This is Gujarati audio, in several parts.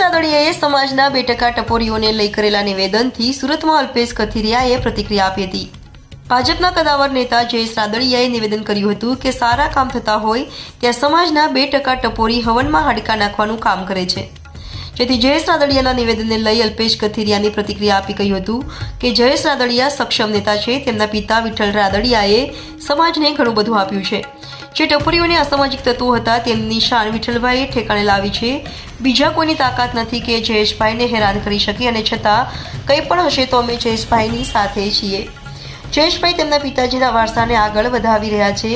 રાદડિયાએ સમાજના બે ટકા ટપોરીઓને લઈ કરેલા નિવેદનથી સુરતમાં અલ્પેશ કથિરિયાએ પ્રતિક્રિયા આપી હતી. ભાજપના કદાવર નેતા જયેશ રાદડિયાએ નિવેદન કર્યું હતું કે સારા કામ થતા હોય ત્યાં સમાજના બે ટકા ટપોરી હવનમાં હાડકા નાખવાનું કામ કરે છે. જેથી જયેશ રાદડિયાના નિવેદનને લઈ અલ્પેશ કથિરિયાની પ્રતિક્રિયા આપી કહ્યું હતું કે જયેશ રાદડિયા સક્ષમ નેતા છે, તેમના પિતા વિઠ્ઠલ રાદડિયાએ સમાજને ઘણું બધું આપ્યું છે. જે ટપરીઓને અસામાજિક તત્વો હતા તેમની શાન વિઠ્ઠલભાઈએ ઠેકાણે લાવી છે. બીજા કોઈની તાકાત નથી કે જયેશભાઈને હેરાન કરી શકે અને છતાં કંઈ પણ હશે તો અમે જયેશભાઈની સાથે છીએ. જયેશભાઈ તેમના પિતાજીના વારસાને આગળ વધાવી રહ્યા છે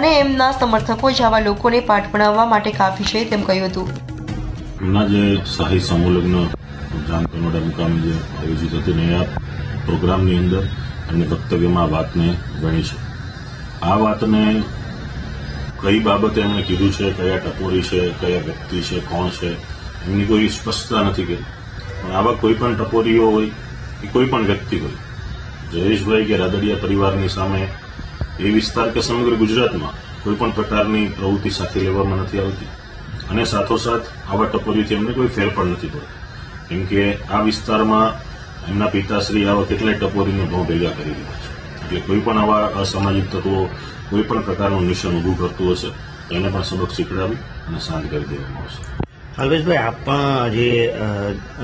અને એમના સમર્થકો જ આવા લોકોને પાઠ ભણાવવા માટે કાફી છે તેમ કહ્યું હતું. એમના જે શાહી સમૂહલગ્ન જામ કનોડા મુકામે જે આયોજિત હતું ને પ્રોગ્રામની અંદર એમને વક્તવ્યમાં વાતને ગણી છે. આ વાતને કઈ બાબતે એમણે કીધું છે, કયા ટપોરી છે, કયા વ્યક્તિ છે, કોણ છે, એમની કોઈ સ્પષ્ટતા નથી કરી. પણ આવા કોઈ પણ ટપોરીઓ હોય કે કોઈ પણ વ્યક્તિ હોય, જયેશભાઈ કે રાદડિયા પરિવારની સામે, એ વિસ્તાર કે સમગ્ર ગુજરાતમાં કોઈ પણ પ્રકારની પ્રવૃત્તિ સાથે લેવામાં નથી આવતી. અને સાથોસાથ આવા ટપોરીથી એમને કોઈ ફેર પણ નથી પડતો. કેમ કે આ વિસ્તારમાં એમના પિતાશ્રી આવા કેટલાય ટપોરીને બહુ ભેગા કરી દીધા છે. એટલે કોઈ પણ આવા અસામાજિક તત્વો કોઈ પણ પ્રકારનું નિશાન ઊભું કરતું હશે એને પણ સબક શીખડાવી અને શાંત કરી દેવામાં આવશે. અલ્પેશભાઈ આપ પણ જે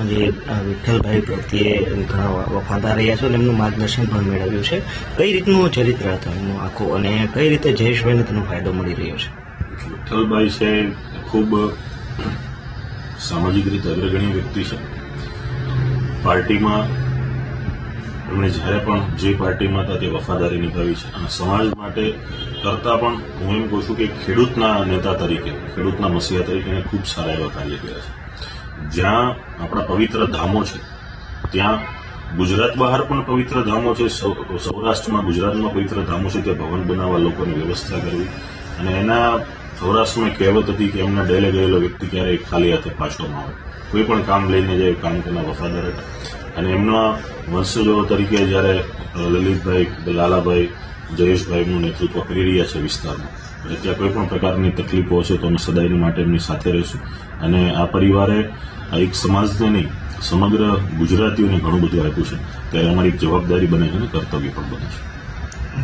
જે વિઠ્ઠલભાઈ પ્રત્યે ઘણા વફાદાર રહ્યા છો અને એમનું માર્ગદર્શન પણ મેળવ્યું છે. કઈ રીતનું ચરિત્ર હતું એમનું આખું અને કઈ રીતે જયેશભાઈને તેનો ફાયદો મળી રહ્યો છે? વિઠ્ઠલભાઈ છે ખૂબ સામાજિક રીતે અગ્રગણ્ય વ્યક્તિ છે. પાર્ટીમાં એમણે જ્યારે પણ જે પાર્ટીમાં હતા તે વફાદારી નિભાવી છે. અને સમાજ માટે કરતા પણ હું એમ કહું છું કે ખેડૂતના નેતા તરીકે, ખેડૂતના મસીહા તરીકે એને ખૂબ સારા એવા કાર્ય કર્યા છે. જ્યાં આપણા પવિત્ર ધામો છે, ત્યાં ગુજરાત બહાર પણ પવિત્ર ધામો છે. સૌરાષ્ટ્રમાં ગુજરાતમાં પવિત્ર ધામો છે. ત્યાં ભવન બનાવવા લોકોની વ્યવસ્થા કરવી અને એના સૌરાષ્ટ્રમાં કહેવત હતી કે એમના ડેલે ગયેલો વ્યક્તિ ક્યારેય ખાલી હાથે પાછો ન આવે. કોઈ પણ કામ લઈને જાય, કામ તેના વફાદાર હતા. અને એમના વંશજો તરીકે જ્યારે લલિતભાઈ લાલાભાઈ જયેશભાઈનું નેતૃત્વ કરી રહ્યા છે વિસ્તારમાં એટલે ત્યાં કોઈ પણ પ્રકારની તકલીફો હશે તો અમે સદાયની માટે એમની સાથે રહીશું. અને આ પરિવારે એક સમાજને નહીં, સમગ્ર ગુજરાતીઓને ઘણું બધું આપ્યું છે. ત્યારે અમારી જવાબદારી બને છે અને કર્તવ્ય પણ બને છે.